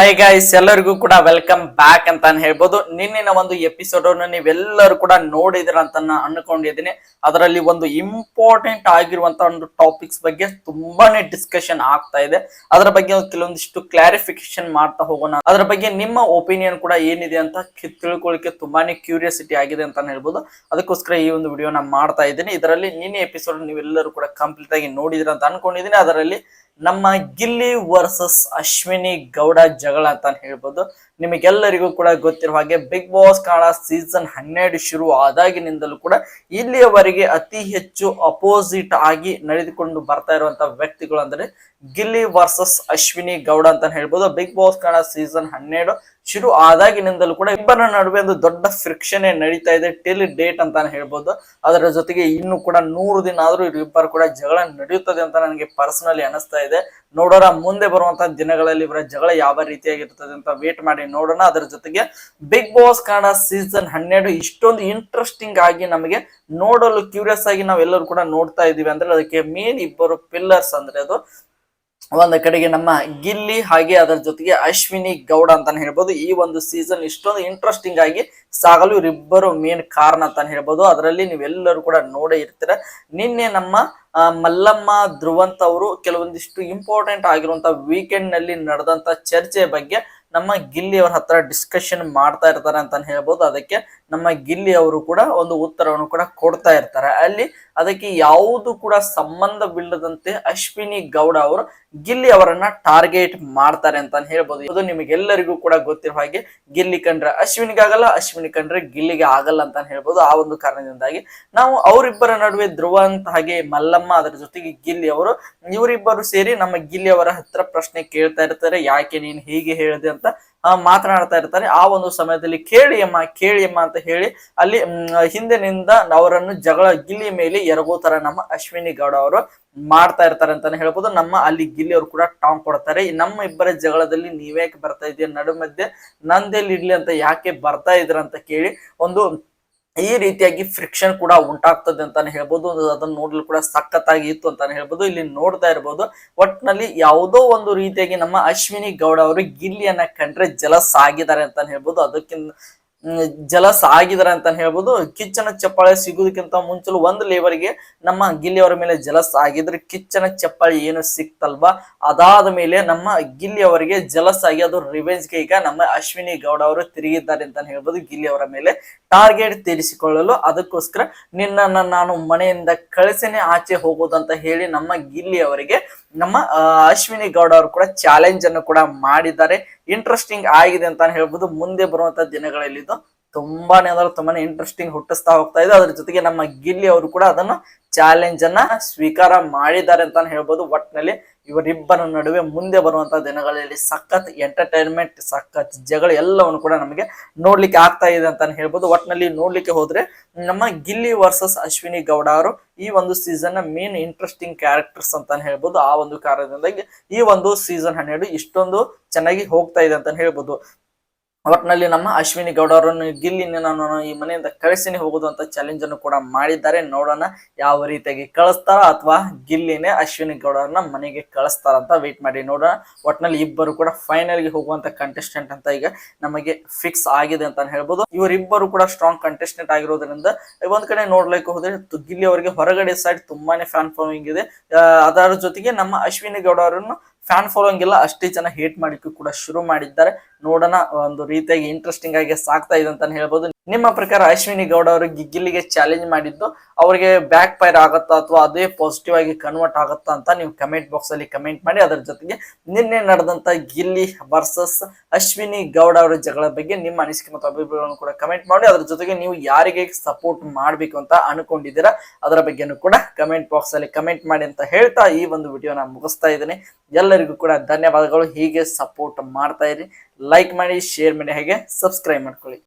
Hi guys ಎಲ್ಲರಿಗೂ ಕೂಡ welcome back ಅಂತ ಹೇಳ್ಬೋದು. ನಿನ್ನಿನ ಒಂದು ಎಪಿಸೋಡ್ ಅನ್ನು ನೀವೆಲ್ಲರೂ ಕೂಡ ನೋಡಿದ್ರ ಅಂತ ನಾನು ಅನ್ಕೊಂಡಿದ್ದೀನಿ. ಅದರಲ್ಲಿ ಒಂದು ಇಂಪಾರ್ಟೆಂಟ್ ಆಗಿರುವಂತ ಒಂದು ಟಾಪಿಕ್ಸ್ ಬಗ್ಗೆ ತುಂಬಾನೇ ಡಿಸ್ಕಷನ್ ಆಗ್ತಾ ಇದೆ. ಅದರ ಬಗ್ಗೆ ಕೆಲವೊಂದಿಷ್ಟು ಕ್ಲಾರಿಫಿಕೇಶನ್ ಮಾಡ್ತಾ ಹೋಗೋಣ. ಅದರ ಬಗ್ಗೆ ನಿಮ್ಮ ಒಪಿನಿಯನ್ ಕೂಡ ಏನಿದೆ ಅಂತ ತಿಳ್ಕೊಳ್ಳಿಕ್ಕೆ ತುಂಬಾನೇ ಕ್ಯೂರಿಯಾಸಿಟಿ ಆಗಿದೆ ಅಂತ ಹೇಳ್ಬೋದು. ಅದಕ್ಕೋಸ್ಕರ ಈ ಒಂದು ವಿಡಿಯೋನ ಮಾಡ್ತಾ ಇದ್ದೀನಿ. ಇದರಲ್ಲಿ ನಿನ್ನೆ ಎಪಿಸೋಡ್ ನೀವೆಲ್ಲರೂ ಕೂಡ ಕಂಪ್ಲೀಟ್ ಆಗಿ ನೋಡಿದ್ರ ಅಂತ ಅನ್ಕೊಂಡಿದ್ದೀನಿ. ಅದರಲ್ಲಿ ನಮ್ಮ ಗಿಲ್ಲಿ ವರ್ಸಸ್ ಅಶ್ವಿನಿ ಗೌಡ ಜಗಳ ಅಂತ ಹೇಳ್ಬೋದು. ನಿಮಗೆಲ್ಲರಿಗೂ ಕೂಡ ಗೊತ್ತಿರುವ ಹಾಗೆ ಬಿಗ್ ಬಾಸ್ ಕಾಣ ಸೀಸನ್ ಹನ್ನೆರಡು ಶುರು ಆದಾಗಿನಿಂದಲೂ ಕೂಡ ಇಲ್ಲಿಯವರೆಗೆ ಅತಿ ಹೆಚ್ಚು ಅಪೋಸಿಟ್ ಆಗಿ ನಡೆದುಕೊಂಡು ಬರ್ತಾ ಇರುವಂತಹ ವ್ಯಕ್ತಿಗಳು ಅಂದ್ರೆ ಗಿಲ್ಲಿ ವರ್ಸಸ್ ಅಶ್ವಿನಿ ಗೌಡ ಅಂತ ಹೇಳ್ಬೋದು. ಬಿಗ್ ಬಾಸ್ ಕಾಣ ಸೀಸನ್ ಹನ್ನೆರಡು ಶುರು ಆದಾಗಿನಿಂದಲೂ ಕೂಡ ಇಬ್ಬರ ನಡುವೆ ಒಂದು ದೊಡ್ಡ ಫ್ರಿಕ್ಷನ್ ನಡೀತಾ ಇದೆ. ಟಿಲ್ ಡೇಟ್ ಅಂತ ಹೇಳ್ಬೋದು. ಅದರ ಜೊತೆಗೆ ಇನ್ನು ಕೂಡ ನೂರು ದಿನ ಆದ್ರೂ ಇವರಿಬ್ಬರು ಕೂಡ ಜಗಳ ನಡೆಯುತ್ತದೆ ಅಂತ ನನಗೆ ಪರ್ಸನಲಿ ಅನಿಸ್ತಾ ಇದೆ. ನೋಡೋಣ, ಮುಂದೆ ಬರುವಂತಹ ದಿನಗಳಲ್ಲಿ ಇವರ ಜಗಳ ಯಾವ ರೀತಿಯಾಗಿರ್ತದೆ ಅಂತ ವೇಟ್ ಮಾಡಿ ನೋಡೋಣ. ಅದರ ಜೊತೆಗೆ ಬಿಗ್ ಬಾಸ್ ಕನ್ನಡ ಸೀಸನ್ ಹನ್ನೆರಡು. ಇಷ್ಟೊಂದು ಇಂಟ್ರೆಸ್ಟಿಂಗ್ ಆಗಿ ನಮಗೆ ನೋಡಲು ಕ್ಯೂರಿಯಸ್ ಆಗಿ ನಾವೆಲ್ಲರೂ ಕೂಡ ನೋಡ್ತಾ ಇದೀವಿ ಅಂದ್ರೆ ಅದಕ್ಕೆ ಮೇನ್ ಇಬ್ಬರು ಪಿಲ್ಲರ್ಸ್ ಅಂದ್ರೆ ಅದು ಒಂದ ಕಡೆಗೆ ನಮ್ಮ ಗಿಲ್ಲಿ ಹಾಗೆ ಅದರ ಜೊತೆಗೆ ಅಶ್ವಿನಿ ಗೌಡ ಅಂತಾನೆ ಹೇಳ್ಬೋದು. ಈ ಒಂದು ಸೀಸನ್ ಇಷ್ಟೊಂದು ಇಂಟ್ರೆಸ್ಟಿಂಗ್ ಆಗಿ ಸಾಗಲು ಇವರಿಬ್ಬರು ಮೇನ್ ಕಾರಣ ಅಂತಾನೆ ಹೇಳ್ಬೋದು. ಅದರಲ್ಲಿ ನೀವೆಲ್ಲರೂ ಕೂಡ ನೋಡೇ ಇರ್ತೀರ. ನಿನ್ನೆ ನಮ್ಮ ಮಲ್ಲಮ್ಮ, ಧ್ರುವಂತ್ ಅವರು ಕೆಲವೊಂದಿಷ್ಟು ಇಂಪಾರ್ಟೆಂಟ್ ಆಗಿರುವಂತ ವೀಕೆಂಡ್ನಲ್ಲಿ ನಡೆದಂತ ಚರ್ಚೆ ಬಗ್ಗೆ ನಮ್ಮ ಗಿಲ್ಲಿ ಅವ್ರ ಹತ್ರ ಡಿಸ್ಕಷನ್ ಮಾಡ್ತಾ ಇರ್ತಾರೆ ಅಂತ ಹೇಳ್ಬೋದು. ಅದಕ್ಕೆ ನಮ್ಮ ಗಿಲ್ಲಿ ಅವರು ಕೂಡ ಒಂದು ಉತ್ತರವನ್ನು ಕೂಡ ಕೊಡ್ತಾ ಇರ್ತಾರೆ. ಅಲ್ಲಿ ಅದಕ್ಕೆ ಯಾವುದು ಕೂಡ ಸಂಬಂಧವಿಲ್ಲದಂತೆ ಅಶ್ವಿನಿ ಗೌಡ ಅವರು ಗಿಲ್ಲಿ ಅವರನ್ನ ಟಾರ್ಗೆಟ್ ಮಾಡ್ತಾರೆ ಅಂತ ಹೇಳ್ಬೋದು. ಇದು ನಿಮಗೆಲ್ಲರಿಗೂ ಕೂಡ ಗೊತ್ತಿರುವ ಹಾಗೆ ಗಿಲ್ಲಿ ಕಂಡ್ರೆ ಅಶ್ವಿನಿಗಾಗಲ್ಲ ಅಶ್ವಿನಿ ಕಂಡ್ರೆ ಗಿಲ್ಲಿಗೆ ಆಗಲ್ಲ ಅಂತ ಹೇಳ್ಬೋದು. ಆ ಒಂದು ಕಾರಣದಿಂದಾಗಿ ನಾವು ಅವರಿಬ್ಬರ ನಡುವೆ ಧ್ರುವ ಅಂತ ಹಾಗೆ ಮಲ್ಲಮ್ಮ ಅದರ ಜೊತೆಗೆ ಗಿಲ್ಲಿ ಅವರು, ಇವರಿಬ್ಬರು ಸೇರಿ ನಮ್ಮ ಗಿಲ್ಲಿ ಅವರ ಹತ್ರ ಪ್ರಶ್ನೆ ಕೇಳ್ತಾ ಇರ್ತಾರೆ. ಯಾಕೆ ನೀನು ಹೀಗೆ ಹೇಳಿದೆ ಮಾತನಾಡ್ತಾ ಇರ್ತಾರೆ. ಆ ಒಂದು ಸಮಯದಲ್ಲಿ ಕೇಳಿಯಮ್ಮ ಕೇಳಿಯಮ್ಮ ಅಂತ ಹೇಳಿ ಅಲ್ಲಿ ಹಿಂದಿನಿಂದ ಅವರನ್ನು ಜಗಳ ಗಿಲ್ಲಿ ಮೇಲೆ ಎರಗೋ ತರ ನಮ್ಮ ಅಶ್ವಿನಿ ಗೌಡ ಅವರು. ಮಾಡ್ತಾ ಇರ್ತಾರೆ ಅಂತಾನೆ ಹೇಳ್ಬೋದು. ನಮ್ಮ ಅಲ್ಲಿ ಗಿಲ್ಲಿ ಅವರು ಕೂಡ ಟಾಂಗ್ ಕೊಡ್ತಾರೆ. ನಮ್ಮ ಇಬ್ಬರ ಜಗಳದಲ್ಲಿ ನೀವ್ಯಾಕೆ ಬರ್ತಾ ಇದೀಯ? ನಡು ಮಧ್ಯೆ ನಂದೆಲ್ಲಿ ಇಡ್ಲಿ ಅಂತ ಯಾಕೆ ಬರ್ತಾ ಇದ್ರ ಅಂತ ಕೇಳಿ ಒಂದು ಈ ರೀತಿಯಾಗಿ ಫ್ರಿಕ್ಷನ್ ಕೂಡ ಉಂಟಾಗ್ತದೆ ಅಂತಾನೆ ಹೇಳ್ಬೋದು. ಅದನ್ನ ನೋಡಲು ಕೂಡ ಸಖತ್ತಾಗಿ ಇತ್ತು ಅಂತಾನೆ ಹೇಳ್ಬೋದು. ಇಲ್ಲಿ ನೋಡ್ತಾ ಇರ್ಬೋದು. ಒಟ್ನಲ್ಲಿ ಯಾವುದೋ ಒಂದು ರೀತಿಯಾಗಿ ನಮ್ಮ ಅಶ್ವಿನಿ ಗೌಡ ಅವರು ಗಿಲ್ಲಿಯನ್ನ ಕಂಡ್ರೆ ಜಲಸ್ ಆಗಿದ್ದಾರೆ ಅಂತಾನೆ ಹೇಳ್ಬೋದು. ಅದಕ್ಕಿಂತ ಜಲಸ್ ಆಗಿದ್ದಾರೆ ಅಂತ ಹೇಳ್ಬೋದು. ಕಿಚ್ಚನ ಚಪ್ಪಾಳೆ ಸಿಗುದಕ್ಕಿಂತ ಮುಂಚಲು ಒಂದು ಲೇವರ್ಗೆ ನಮ್ಮ ಗಿಲ್ಲಿ ಅವರ ಮೇಲೆ ಜಲಸ ಆಗಿದ್ರೆ ಕಿಚ್ಚನ ಚಪ್ಪಾಳೆ ಏನು ಸಿಕ್ತಲ್ವಾ? ಅದಾದ ಮೇಲೆ ನಮ್ಮ ಗಿಲ್ಲಿ ಅವರಿಗೆ ಜಲಸ್ ಆಗಿ ಅದು ರಿವೆಂಜ್ಗೆ ಈಗ ನಮ್ಮ ಅಶ್ವಿನಿ ಗೌಡ ಅವರು ತಿರುಗಿದ್ದಾರೆ ಅಂತ ಹೇಳ್ಬೋದು ಗಿಲ್ಲಿ ಅವರ ಮೇಲೆ. ಟಾರ್ಗೆಟ್ ತೀರಿಸಿಕೊಳ್ಳಲು ಅದಕ್ಕೋಸ್ಕರ ನಿನ್ನ ನಾನು ಮನೆಯಿಂದ ಕಳಿಸೇನೆ ಆಚೆ ಹೋಗೋದಂತ ಹೇಳಿ ನಮ್ಮ ಗಿಲ್ಲಿ ಅವರಿಗೆ ನಮ್ಮ ಅಶ್ವಿನಿ ಗೌಡ ಅವರು ಕೂಡ ಚಾಲೆಂಜ್ ಅನ್ನು ಕೂಡ ಮಾಡಿದ್ದಾರೆ. ಇಂಟ್ರೆಸ್ಟಿಂಗ್ ಆಗಿದೆ ಅಂತ ಹೇಳ್ಬೋದು. ಮುಂದೆ ಬರುವಂತ ದಿನಗಳಲ್ಲಿ ತುಂಬಾನೇ ಅಂದ್ರೆ ತುಂಬಾನೇ ಇಂಟ್ರೆಸ್ಟಿಂಗ್ ಹುಟ್ಟಿಸ್ತಾ ಹೋಗ್ತಾ ಇದೆ. ಅದ್ರ ಜೊತೆಗೆ ನಮ್ಮ ಗಿಲ್ಲಿ ಅವರು ಕೂಡ ಅದನ್ನ ಚಾಲೆಂಜ್ ಅನ್ನ ಸ್ವೀಕಾರ ಮಾಡಿದ್ದಾರೆ ಅಂತ ಹೇಳ್ಬೋದು. ಒಟ್ನಲ್ಲಿ ಇವರಿಬ್ಬರ ನಡುವೆ ಮುಂದೆ ಬರುವಂತ ದಿನಗಳಲ್ಲಿ ಸಖತ್ ಎಂಟರ್ಟೈನ್ಮೆಂಟ್ ಸಖತ್ ಜಗಳ ಎಲ್ಲವನ್ನು ಕೂಡ ನಮಗೆ ನೋಡ್ಲಿಕ್ಕೆ ಆಗ್ತಾ ಇದೆ ಅಂತ ಹೇಳ್ಬೋದು. ಒಟ್ನಲ್ಲಿ ನೋಡ್ಲಿಕ್ಕೆ ಹೋದ್ರೆ ನಮ್ಮ ಗಿಲ್ಲಿ ವರ್ಸಸ್ ಅಶ್ವಿನಿ ಗೌಡ ಅವರು ಈ ಒಂದು ಸೀಸನ್ನ ಮೇನ್ ಇಂಟ್ರೆಸ್ಟಿಂಗ್ ಕ್ಯಾರೆಕ್ಟರ್ಸ್ ಅಂತ ಹೇಳ್ಬೋದು. ಆ ಒಂದು ಕಾರಣದಿಂದಾಗಿ ಈ ಒಂದು ಸೀಸನ್ ಹನ್ನೆರಡು ಇಷ್ಟೊಂದು ಚೆನ್ನಾಗಿ ಹೋಗ್ತಾ ಇದೆ ಅಂತ ಹೇಳ್ಬೋದು. ಒಟ್ನಲ್ಲಿ ನಮ್ಮ ಅಶ್ವಿನಿ ಗೌಡರನ್ನು ಗಿಲ್ಲಿನ ನಾನು ಈ ಮನೆಯಿಂದ ಕಳಿಸಿನಿ ಹೋಗುದು ಅಂತ ಚಾಲೆಂಜ್ ಅನ್ನು ಕೂಡ ಮಾಡಿದ್ದಾರೆ. ನೋಡೋಣ ಯಾವ ರೀತಿಯಾಗಿ ಕಳಿಸ್ತಾರ ಅಥವಾ ಗಿಲ್ಲಿನೇ ಅಶ್ವಿನಿ ಗೌಡರನ್ನ ಮನೆಗೆ ಕಳಿಸ್ತಾರ ಅಂತ ವೇಟ್ ಮಾಡಿ. ನೋಡೋಣ. ಒಟ್ನಲ್ಲಿ ಇಬ್ಬರು ಕೂಡ ಫೈನಲ್ಗೆ ಹೋಗುವಂತ ಕಂಟೆಸ್ಟೆಂಟ್ ಅಂತ ಈಗ ನಮಗೆ ಫಿಕ್ಸ್ ಆಗಿದೆ ಅಂತ ಹೇಳ್ಬೋದು. ಇವರಿಬ್ಬರು ಕೂಡ ಸ್ಟ್ರಾಂಗ್ ಕಂಟೆಸ್ಟೆಂಟ್ ಆಗಿರೋದ್ರಿಂದ ಒಂದ್ ಕಡೆ ನೋಡ್ಲಿಕ್ಕೆ ಹೋದ್ರೆ ಗಿಲ್ಲಿ ಅವರಿಗೆ ಹೊರಗಡೆ ಸೈಡ್ ತುಂಬಾನೇ ಫ್ಯಾನ್ ಫಾಲೋಯಿಂಗ್ ಇದೆ. ಅದರ ಜೊತೆಗೆ ನಮ್ಮ ಅಶ್ವಿನಿ ಗೌಡ ಅವರನ್ನು ಫ್ಯಾನ್ ಫಾಲೋಯಿಂಗ್ ಎಲ್ಲ ಅಷ್ಟೇ ಜನ ಹೇಟ್ ಮಾಡಿಕ್ಕೆ ಕೂಡ ಶುರು ಮಾಡಿದ್ದಾರೆ. ನೋಡೋಣ, ಒಂದು ರೀತಿಯಾಗಿ ಇಂಟ್ರೆಸ್ಟಿಂಗ್ ಆಗಿ ಸಾಕ್ತಾ ಇದೆ ಅಂತ ಹೇಳ್ಬೋದು. ನಿಮ್ಮ ಪ್ರಕಾರ ಅಶ್ವಿನಿ ಗೌಡ ಅವರು ಗಿಗ್ಗಿಲಿಗೆ ಚಾಲೆಂಜ್ ಮಾಡಿದ್ದು ಅವರಿಗೆ ಬ್ಯಾಕ್ ಫೈರ್ ಆಗುತ್ತಾ ಅಥವಾ ಅದೇ ಪಾಸಿಟಿವ್ ಆಗಿ ಕನ್ವರ್ಟ್ ಆಗುತ್ತಾ ಅಂತ ನೀವು ಕಮೆಂಟ್ ಬಾಕ್ಸ್ ಅಲ್ಲಿ ಕಮೆಂಟ್ ಮಾಡಿ, ಅದರ ಜೊತೆಗೆ ನಿನ್ನೆ ನಡೆದಂತ ಗಿಲ್ಲಿ ವರ್ಸಸ್ ಅಶ್ವಿನಿ ಗೌಡ ಅವರ ಜಗಳ ಬಗ್ಗೆ ನಿಮ್ಮ ಅನಿಸಿಕೆ ಮತ್ತು ಅಭಿಪ್ರಾಯಗಳನ್ನು ಕೂಡ ಕಮೆಂಟ್ ಮಾಡಿ, ಅದರ ಜೊತೆಗೆ ನೀವು ಯಾರಿಗೆ ಸಪೋರ್ಟ್ ಮಾಡಬೇಕು ಅಂತ ಅನ್ಕೊಂಡಿದ್ದೀರಾ, ಅದರ ಬಗ್ಗೆನೂ ಕೂಡ ಕಮೆಂಟ್ ಬಾಕ್ಸ್ ಅಲ್ಲಿ ಕಮೆಂಟ್ ಮಾಡಿ ಅಂತ ಹೇಳ್ತಾ ಈ ಒಂದು ವಿಡಿಯೋನ ಮುಗಿಸ್ತಾ ಇದ್ದೀನಿ. ಎಲ್ಲರಿಗೂ ಕೂಡ ಧನ್ಯವಾದಗಳು. ಹೀಗೆ ಸಪೋರ್ಟ್ ಮಾಡ್ತಾ ಇರಿ. ಲೈಕ್ ಮಾಡಿ ಶೇರ್ ಮಾಡಿ ಹಾಗೆ ಸಬ್ಸ್ಕ್ರೈಬ್ ಮಾಡ್ಕೊಳ್ಳಿ.